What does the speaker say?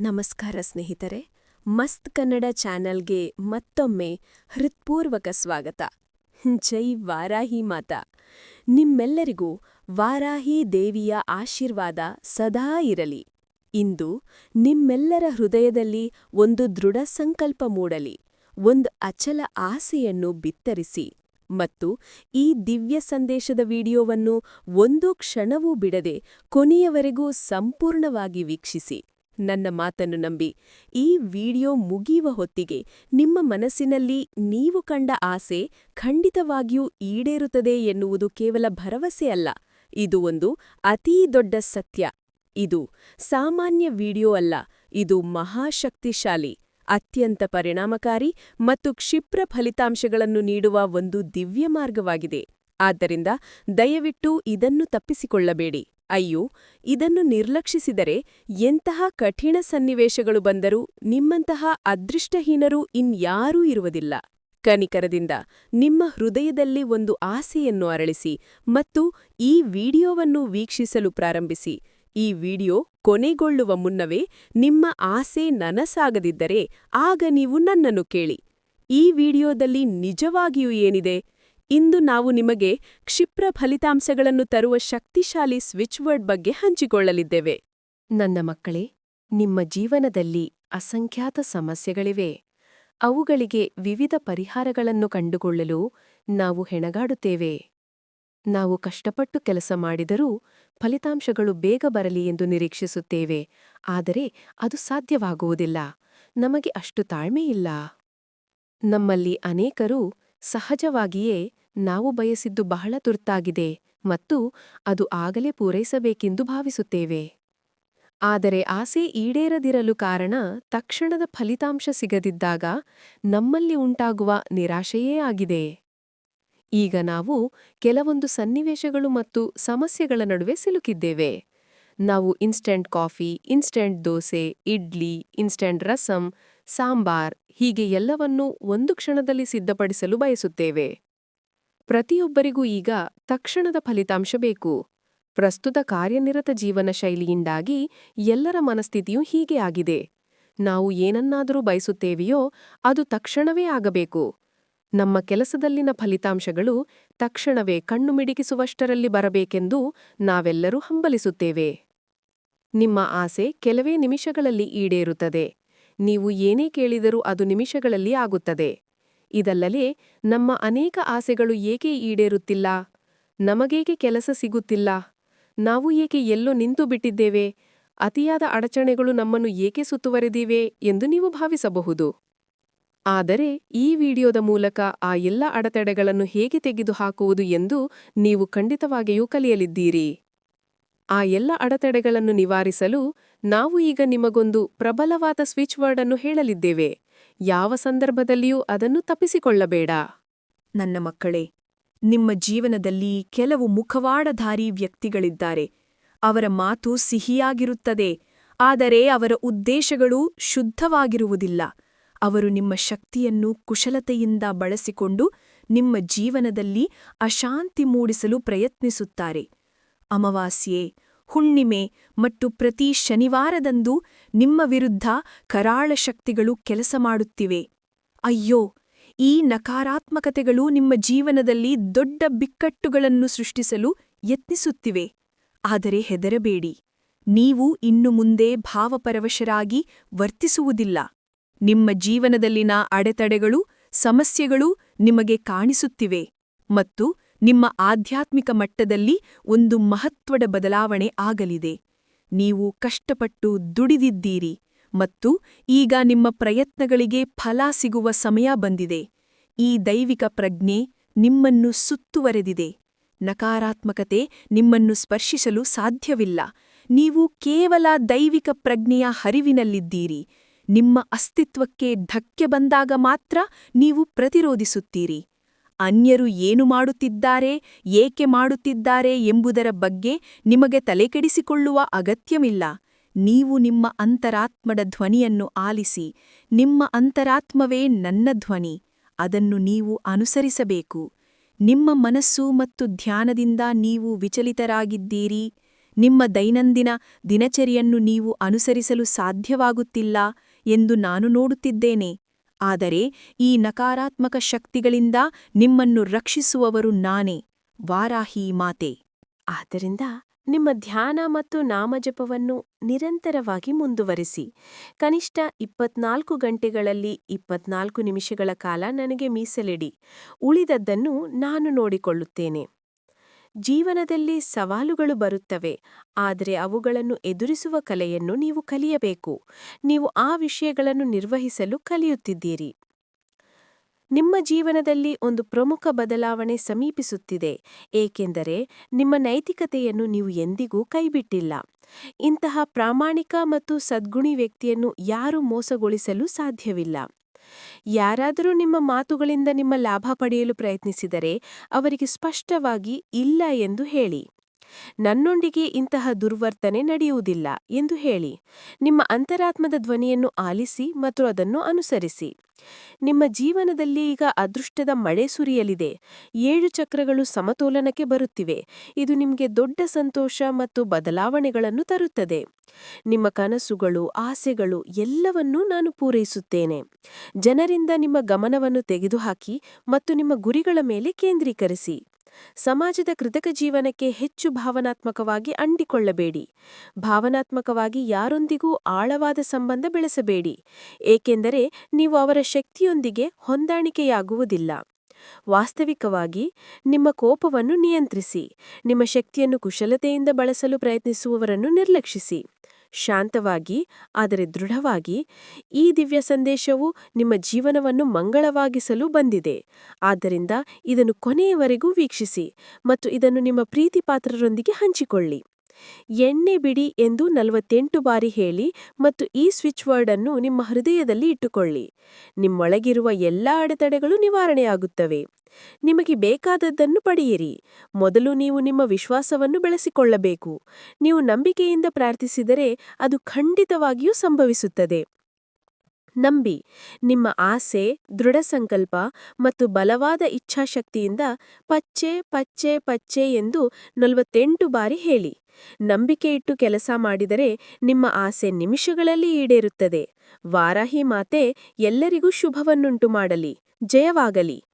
ನಮಸ್ಕಾರ ಸ್ನೇಹಿತರೆ, ಮಸ್ತ್ ಕನ್ನಡ ಚಾನಲ್ಗೆ ಮತ್ತೊಮ್ಮೆ ಹೃತ್ಪೂರ್ವಕ ಸ್ವಾಗತ. ಜೈ ವಾರಾಹಿ ಮಾತಾ. ನಿಮ್ಮೆಲ್ಲರಿಗೂ ವಾರಾಹಿ ದೇವಿಯ ಆಶೀರ್ವಾದ ಸದಾ ಇರಲಿ. ಇಂದು ನಿಮ್ಮೆಲ್ಲರ ಹೃದಯದಲ್ಲಿ ಒಂದು ದೃಢ ಸಂಕಲ್ಪ ಮೂಡಲಿ. ಒಂದು ಅಚಲ ಆಸೆಯನ್ನು ಬಿತ್ತರಿಸಿ. ಮತ್ತು ಈ ದಿವ್ಯ ಸಂದೇಶದ ವಿಡಿಯೋವನ್ನು ಒಂದು ಕ್ಷಣವೂ ಬಿಡದೆ ಕೊನೆಯವರೆಗೂ ಸಂಪೂರ್ಣವಾಗಿ ವೀಕ್ಷಿಸಿ. ನನ್ನ ಮಾತನ್ನು ನಂಬಿ. ಈ ವಿಡಿಯೋ ಮುಗಿಯುವ ಹೊತ್ತಿಗೆ ನಿಮ್ಮ ಮನಸ್ಸಿನಲ್ಲಿ ನೀವು ಕಂಡ ಆಸೆ ಖಂಡಿತವಾಗಿಯೂ ಈಡೇರುತ್ತದೆ ಎನ್ನುವುದು ಕೇವಲ ಭರವಸೆ ಅಲ್ಲ. ಇದು ಒಂದು ಅತೀ ದೊಡ್ಡ ಸತ್ಯ. ಇದು ಸಾಮಾನ್ಯ ವಿಡಿಯೋ ಅಲ್ಲ. ಇದು ಮಹಾಶಕ್ತಿಶಾಲಿ, ಅತ್ಯಂತ ಪರಿಣಾಮಕಾರಿ ಮತ್ತು ಕ್ಷಿಪ್ರ ಫಲಿತಾಂಶಗಳನ್ನು ನೀಡುವ ಒಂದು ದಿವ್ಯ ಮಾರ್ಗವಾಗಿದೆ. ಆದ್ದರಿಂದ ದಯವಿಟ್ಟು ಇದನ್ನು ತಪ್ಪಿಸಿಕೊಳ್ಳಬೇಡಿ. ಅಯ್ಯೋ, ಇದನ್ನು ನಿರ್ಲಕ್ಷಿಸಿದರೆ ಎಂತಹ ಕಠಿಣ ಸನ್ನಿವೇಶಗಳು ಬಂದರೂ ನಿಮ್ಮಂತಹ ಅದೃಷ್ಟಹೀನರು ಇನ್ಯಾರೂ ಇರುವುದಿಲ್ಲ. ಕನಿಕರದಿಂದ ನಿಮ್ಮ ಹೃದಯದಲ್ಲಿ ಒಂದು ಆಸೆಯನ್ನು ಅರಳಿಸಿ ಮತ್ತು ಈ ವಿಡಿಯೋವನ್ನು ವೀಕ್ಷಿಸಲು ಪ್ರಾರಂಭಿಸಿ. ಈ ವಿಡಿಯೋ ಕೊನೆಗೊಳ್ಳುವ ಮುನ್ನವೇ ನಿಮ್ಮ ಆಸೆ ನನಸಾಗದಿದ್ದರೆ ಆಗ ನೀವು ನನ್ನನ್ನು ಕೇಳಿ. ಈ ವಿಡಿಯೋದಲ್ಲಿ ನಿಜವಾಗಿಯೂ ಏನಿದೆ? ಇಂದು ನಾವು ನಿಮಗೆ ಕ್ಷಿಪ್ರ ಫಲಿತಾಂಶಗಳನ್ನು ತರುವ ಶಕ್ತಿಶಾಲಿ ಸ್ವಿಚ್ ವರ್ಡ್ ಬಗ್ಗೆ ಹಂಚಿಕೊಳ್ಳಲಿದ್ದೇವೆ. ನನ್ನ ಮಕ್ಕಳೇ, ನಿಮ್ಮ ಜೀವನದಲ್ಲಿ ಅಸಂಖ್ಯಾತ ಸಮಸ್ಯೆಗಳಿವೆ. ಅವುಗಳಿಗೆ ವಿವಿಧ ಪರಿಹಾರಗಳನ್ನು ಕಂಡುಕೊಳ್ಳಲು ನಾವು ಹೆಣಗಾಡುತ್ತೇವೆ. ನಾವು ಕಷ್ಟಪಟ್ಟು ಕೆಲಸ ಮಾಡಿದರೂ ಫಲಿತಾಂಶಗಳು ಬೇಗ ಬರಲಿ ಎಂದು ನಿರೀಕ್ಷಿಸುತ್ತೇವೆ. ಆದರೆ ಅದು ಸಾಧ್ಯವಾಗುವುದಿಲ್ಲ. ನಮಗೆ ಅಷ್ಟು ತಾಳ್ಮೆಯಿಲ್ಲ. ನಮ್ಮಲ್ಲಿ ಅನೇಕರು ಸಹಜವಾಗಿಯೇ ನಾವು ಬಯಸಿದ್ದು ಬಹಳ ತುರ್ತಾಗಿದೆ ಮತ್ತು ಅದು ಆಗಲೇ ಪೂರೈಸಬೇಕೆಂದು ಭಾವಿಸುತ್ತೇವೆ. ಆದರೆ ಆಸೆ ಈಡೇರದಿರಲು ಕಾರಣ ತಕ್ಷಣದ ಫಲಿತಾಂಶ ಸಿಗದಿದ್ದಾಗ ನಮ್ಮಲ್ಲಿ ಉಂಟಾಗುವ ನಿರಾಶೆಯೇ ಆಗಿದೆ. ಈಗ ನಾವು ಕೆಲವೊಂದು ಸನ್ನಿವೇಶಗಳು ಮತ್ತು ಸಮಸ್ಯೆಗಳ ನಡುವೆ ಸಿಲುಕಿದ್ದೇವೆ. ನಾವು instant coffee instant dosa, idli instant rasam, sambar ಹೀಗೆ ಎಲ್ಲವನ್ನೂ ಒಂದು ಕ್ಷಣದಲ್ಲಿ ಸಿದ್ಧಪಡಿಸಲು ಬಯಸುತ್ತೇವೆ. ಪ್ರತಿಯೊಬ್ಬರಿಗೂ ಈಗ ತಕ್ಷಣದ ಫಲಿತಾಂಶ ಬೇಕು. ಪ್ರಸ್ತುತ ಕಾರ್ಯನಿರತ ಜೀವನ ಶೈಲಿಯಿಂದಾಗಿ ಎಲ್ಲರ ಮನಸ್ಥಿತಿಯೂ ಹೀಗೆ ಆಗಿದೆ. ನಾವು ಏನನ್ನಾದರೂ ಬಯಸುತ್ತೇವೆಯೋ ಅದು ತಕ್ಷಣವೇ ಆಗಬೇಕು. ನಮ್ಮ ಕೆಲಸದಲ್ಲಿನ ಫಲಿತಾಂಶಗಳು ತಕ್ಷಣವೇ ಕಣ್ಣು ಮಿಡಿಕಿಸುವಷ್ಟರಲ್ಲಿ ಬರಬೇಕೆಂದು ನಾವೆಲ್ಲರೂ ಹಂಬಲಿಸುತ್ತೇವೆ. ನಿಮ್ಮ ಆಸೆ ಕೆಲವೇ ನಿಮಿಷಗಳಲ್ಲಿ ಈಡೇರುತ್ತದೆ. ನೀವು ಏನೇ ಕೇಳಿದರೂ ಅದು ನಿಮಿಷಗಳಲ್ಲಿ ಆಗುತ್ತದೆ. ಇದಲ್ಲದೆ ನಮ್ಮ ಅನೇಕ ಆಸೆಗಳು ಏಕೆ ಈಡೇರುತ್ತಿಲ್ಲ? ನಮಗೇಕೆ ಕೆಲಸ ಸಿಗುತ್ತಿಲ್ಲ? ನಾವು ಏಕೆ ಎಲ್ಲೋ ನಿಂತು ಬಿಟ್ಟಿದ್ದೇವೆ? ಅತಿಯಾದ ಅಡಚಣೆಗಳು ನಮ್ಮನ್ನು ಏಕೆ ಸುತ್ತುವರೆದಿವೆ ಎಂದು ನೀವು ಭಾವಿಸಬಹುದು. ಆದರೆ ಈ ವಿಡಿಯೋದ ಮೂಲಕ ಆ ಎಲ್ಲ ಅಡೆತಡೆಗಳನ್ನು ಹೇಗೆ ತೆಗೆದುಹಾಕುವುದು ಎಂದು ನೀವು ಖಂಡಿತವಾಗಿಯೂ ಕಲಿಯಲಿದ್ದೀರಿ. ಆ ಎಲ್ಲ ಅಡೆತಡೆಗಳನ್ನು ನಿವಾರಿಸಲು ನಾವು ಈಗ ನಿಮಗೊಂದು ಪ್ರಬಲವಾದ ಸ್ವಿಚ್ ವರ್ಡ್ ಅನ್ನು ಹೇಳಲಿದ್ದೇವೆ. ಯಾವ ಸಂದರ್ಭದಲ್ಲಿಯೂ ಅದನ್ನು ತಪ್ಪಿಸಿಕೊಳ್ಳಬೇಡ. ನನ್ನ ಮಕ್ಕಳೇ, ನಿಮ್ಮ ಜೀವನದಲ್ಲಿ ಕೆಲವು ಮುಖವಾಡಧಾರಿ ವ್ಯಕ್ತಿಗಳಿದ್ದಾರೆ. ಅವರ ಮಾತು ಸಿಹಿಯಾಗಿರುತ್ತದೆ, ಆದರೆ ಅವರ ಉದ್ದೇಶಗಳು ಶುದ್ಧವಾಗಿರುವುದಿಲ್ಲ. ಅವರು ನಿಮ್ಮ ಶಕ್ತಿಯನ್ನು ಕುಶಲತೆಯಿಂದ ಬಳಸಿಕೊಂಡು ನಿಮ್ಮ ಜೀವನದಲ್ಲಿ ಅಶಾಂತಿ ಮೂಡಿಸಲು ಪ್ರಯತ್ನಿಸುತ್ತಾರೆ. ಅಮಾವಾಸ್ಯೆ ಹುಣ್ಣಿಮೆ ಮತ್ತು ಪ್ರತಿ ಶನಿವಾರದಂದು ನಿಮ್ಮ ವಿರುದ್ಧ ಕರಾಳ ಶಕ್ತಿಗಳು ಕೆಲಸ ಮಾಡುತ್ತಿವೆ. ಅಯ್ಯೋ, ಈ ನಕಾರಾತ್ಮಕತೆಗಳು ನಿಮ್ಮ ಜೀವನದಲ್ಲಿ ದೊಡ್ಡ ಬಿಕ್ಕಟ್ಟುಗಳನ್ನು ಸೃಷ್ಟಿಸಲು ಯತ್ನಿಸುತ್ತಿವೆ. ಆದರೆ ಹೆದರಬೇಡಿ. ನೀವು ಇನ್ನು ಮುಂದೆ ಭಾವಪರವಶರಾಗಿ ವರ್ತಿಸುವುದಿಲ್ಲ. ನಿಮ್ಮ ಜೀವನದಲ್ಲಿನ ಅಡೆತಡೆಗಳು, ಸಮಸ್ಯೆಗಳು ನಿಮಗೆ ಕಾಣಿಸುತ್ತಿವೆ. ಮತ್ತು ನಿಮ್ಮ ಆಧ್ಯಾತ್ಮಿಕ ಮಟ್ಟದಲ್ಲಿ ಒಂದು ಮಹತ್ವದ ಬದಲಾವಣೆ ಆಗಲಿದೆ. ನೀವು ಕಷ್ಟಪಟ್ಟು ದುಡಿದಿದ್ದೀರಿ ಮತ್ತು ಈಗ ನಿಮ್ಮ ಪ್ರಯತ್ನಗಳಿಗೆ ಫಲ ಸಿಗುವ ಸಮಯ ಬಂದಿದೆ. ಈ ದೈವಿಕ ಪ್ರಜ್ಞೆ ನಿಮ್ಮನ್ನು ಸುತ್ತುವರೆದಿದೆ. ನಕಾರಾತ್ಮಕತೆ ನಿಮ್ಮನ್ನು ಸ್ಪರ್ಶಿಸಲು ಸಾಧ್ಯವಿಲ್ಲ. ನೀವು ಕೇವಲ ದೈವಿಕ ಪ್ರಜ್ಞೆಯ ಹರಿವಿನಲ್ಲಿದ್ದೀರಿ. ನಿಮ್ಮ ಅಸ್ತಿತ್ವಕ್ಕೆ ಧಕ್ಕೆ ಬಂದಾಗ ಮಾತ್ರ ನೀವು ಪ್ರತಿರೋಧಿಸುತ್ತೀರಿ. ಅನ್ಯರು ಏನು ಮಾಡುತ್ತಿದ್ದಾರೆ, ಏಕೆ ಮಾಡುತ್ತಿದ್ದಾರೆ ಎಂಬುದರ ಬಗ್ಗೆ ನಿಮಗೆ ತಲೆಕೆಡಿಸಿಕೊಳ್ಳುವ ಅಗತ್ಯವಿಲ್ಲ. ನೀವು ನಿಮ್ಮ ಅಂತರಾತ್ಮದ ಧ್ವನಿಯನ್ನು ಆಲಿಸಿ, ನಿಮ್ಮ ಅಂತರಾತ್ಮವೇ ನನ್ನ ಧ್ವನಿ, ಅದನ್ನು ನೀವು ಅನುಸರಿಸಬೇಕು. ನಿಮ್ಮ ಮನಸ್ಸು ಮತ್ತು ಧ್ಯಾನದಿಂದ ನೀವು ವಿಚಲಿತರಾಗಿದ್ದೀರಿ. ನಿಮ್ಮ ದೈನಂದಿನ ದಿನಚರಿಯನ್ನು ನೀವು ಅನುಸರಿಸಲು ಸಾಧ್ಯವಾಗುತ್ತಿಲ್ಲ ಎಂದು ನಾನು ನೋಡುತ್ತಿದ್ದೇನೆ. ಆದರೆ ಈ ನಕಾರಾತ್ಮಕ ಶಕ್ತಿಗಳಿಂದ ನಿಮ್ಮನ್ನು ರಕ್ಷಿಸುವವರು ನಾನೇ. ವಾರಾಹಿ ಮಾತೆ. ಆದ್ದರಿಂದ ನಿಮ್ಮ ಧ್ಯಾನ ಮತ್ತು ನಾಮಜಪವನ್ನು ನಿರಂತರವಾಗಿ ಮುಂದುವರಿಸಿ. ಕನಿಷ್ಠ ಇಪ್ಪತ್ನಾಲ್ಕು ಗಂಟೆಗಳಲ್ಲಿ ಇಪ್ಪತ್ನಾಲ್ಕು ನಿಮಿಷಗಳ ಕಾಲ ನನಗೆ ಮೀಸಲಿಡಿ. ಉಳಿದದ್ದನ್ನು ನಾನು ನೋಡಿಕೊಳ್ಳುತ್ತೇನೆ. ಜೀವನದಲ್ಲಿ ಸವಾಲುಗಳು ಬರುತ್ತವೆ, ಆದರೆ ಅವುಗಳನ್ನು ಎದುರಿಸುವ ಕಲೆಯನ್ನು ನೀವು ಕಲಿಯಬೇಕು. ನೀವು ಆ ವಿಷಯಗಳನ್ನು ನಿರ್ವಹಿಸಲು ಕಲಿಯುತ್ತಿದ್ದೀರಿ. ನಿಮ್ಮ ಜೀವನದಲ್ಲಿ ಒಂದು ಪ್ರಮುಖ ಬದಲಾವಣೆ ಸಮೀಪಿಸುತ್ತಿದೆ, ಏಕೆಂದರೆ ನಿಮ್ಮ ನೈತಿಕತೆಯನ್ನು ನೀವು ಎಂದಿಗೂ ಕೈಬಿಟ್ಟಿಲ್ಲ. ಇಂತಹ ಪ್ರಾಮಾಣಿಕ ಮತ್ತು ಸದ್ಗುಣಿ ವ್ಯಕ್ತಿಯನ್ನು ಯಾರೂ ಮೋಸಗೊಳಿಸಲು ಸಾಧ್ಯವಿಲ್ಲ. ಯಾರಾದರೂ ನಿಮ್ಮ ಮಾತುಗಳಿಂದ ನಿಮ್ಮ ಲಾಭ ಪಡೆಯಲು ಪ್ರಯತ್ನಿಸಿದರೆ ಅವರಿಗೆ ಸ್ಪಷ್ಟವಾಗಿ ಇಲ್ಲ ಎಂದು ಹೇಳಿ. ನನ್ನೊಂದಿಗೆ ಇಂತಹ ದುರ್ವರ್ತನೆ ನಡೆಯುವುದಿಲ್ಲ ಎಂದು ಹೇಳಿ. ನಿಮ್ಮ ಅಂತರಾತ್ಮದ ಧ್ವನಿಯನ್ನು ಆಲಿಸಿ ಮತ್ತು ಅದನ್ನು ಅನುಸರಿಸಿ. ನಿಮ್ಮ ಜೀವನದಲ್ಲಿ ಈಗ ಅದೃಷ್ಟದ ಮಳೆ ಸುರಿಯಲಿದೆ. ಏಳು ಚಕ್ರಗಳು ಸಮತೋಲನಕ್ಕೆ ಬರುತ್ತಿವೆ. ಇದು ನಿಮಗೆ ದೊಡ್ಡ ಸಂತೋಷ ಮತ್ತು ಬದಲಾವಣೆಗಳನ್ನು ತರುತ್ತದೆ. ನಿಮ್ಮ ಕನಸುಗಳು, ಆಸೆಗಳು ಎಲ್ಲವನ್ನೂ ನಾನು ಪೂರೈಸುತ್ತೇನೆ. ಜನರಿಂದ ನಿಮ್ಮ ಗಮನವನ್ನು ತೆಗೆದುಹಾಕಿ ಮತ್ತು ನಿಮ್ಮ ಗುರಿಗಳ ಮೇಲೆ ಕೇಂದ್ರೀಕರಿಸಿ. ಸಮಾಜದ ಕೃತಕ ಜೀವನಕ್ಕೆ ಹೆಚ್ಚು ಭಾವನಾತ್ಮಕವಾಗಿ ಅಂಟಿಕೊಳ್ಳಬೇಡಿ. ಭಾವನಾತ್ಮಕವಾಗಿ ಯಾರೊಂದಿಗೂ ಆಳವಾದ ಸಂಬಂಧ ಬೆಳೆಸಬೇಡಿ. ಏಕೆಂದರೆ ನೀವು ಅವರ ಶಕ್ತಿಯೊಂದಿಗೆ ಹೊಂದಾಣಿಕೆಯಾಗುವುದಿಲ್ಲ. ವಾಸ್ತವಿಕವಾಗಿ ನಿಮ್ಮ ಕೋಪವನ್ನು ನಿಯಂತ್ರಿಸಿ, ನಿಮ್ಮ ಶಕ್ತಿಯನ್ನು ಕುಶಲತೆಯಿಂದ ಬಳಸಲು ಪ್ರಯತ್ನಿಸುವವರನ್ನು ನಿರ್ಲಕ್ಷಿಸಿ. ಶಾಂತವಾಗಿ, ಆದರೆ ದೃಢವಾಗಿ ಈ ದಿವ್ಯ ಸಂದೇಶವು ನಿಮ್ಮ ಜೀವನವನ್ನು ಮಂಗಳವಾಗಿಸಲು ಬಂದಿದೆ. ಆದ್ದರಿಂದ ಇದನ್ನು ಕೊನೆಯವರೆಗೂ ವೀಕ್ಷಿಸಿ ಮತ್ತು ಇದನ್ನು ನಿಮ್ಮ ಪ್ರೀತಿಪಾತ್ರರೊಂದಿಗೆ ಹಂಚಿಕೊಳ್ಳಿ. ಎಣ್ಣೆ ಬಿಡಿ ಎಂದು ನಲವತ್ತೆಂಟು ಬಾರಿ ಹೇಳಿ ಮತ್ತು ಈ ಸ್ವಿಚ್ ವರ್ಡ್ ಅನ್ನು ನಿಮ್ಮ ಹೃದಯದಲ್ಲಿ ಇಟ್ಟುಕೊಳ್ಳಿ. ನಿಮ್ಮೊಳಗಿರುವ ಎಲ್ಲಾ ಅಡೆತಡೆಗಳು ನಿವಾರಣೆಯಾಗುತ್ತವೆ. ನಿಮಗೆ ಬೇಕಾದದ್ದನ್ನು ಪಡೆಯಿರಿ. ಮೊದಲು ನೀವು ನಿಮ್ಮ ವಿಶ್ವಾಸವನ್ನು ಬೆಳೆಸಿಕೊಳ್ಳಬೇಕು. ನೀವು ನಂಬಿಕೆಯಿಂದ ಪ್ರಾರ್ಥಿಸಿದರೆ ಅದು ಖಂಡಿತವಾಗಿಯೂ ಸಂಭವಿಸುತ್ತದೆ. ನಂಬಿ. ನಿಮ್ಮ ಆಸೆ ದೃಢ ಸಂಕಲ್ಪ ಮತ್ತು ಬಲವಾದ ಇಚ್ಛಾಶಕ್ತಿಯಿಂದ ಪಚ್ಚೆ ಪಚ್ಚೆ ಪಚ್ಚೆ ಎಂದು ನಲವತ್ತೆಂಟು ಬಾರಿ ಹೇಳಿ. ನಂಬಿಕೆ ಇಟ್ಟು ಕೆಲಸ ಮಾಡಿದರೆ ನಿಮ್ಮ ಆಸೆ ನಿಮಿಷಗಳಲ್ಲಿ ಈಡೇರುತ್ತದೆ. ವಾರಾಹಿ ಮಾತೆ, ಎಲ್ಲರಿಗೂ ಶುಭವನ್ನುಂಟು ಮಾಡಲಿ. ಜಯವಾಗಲಿ.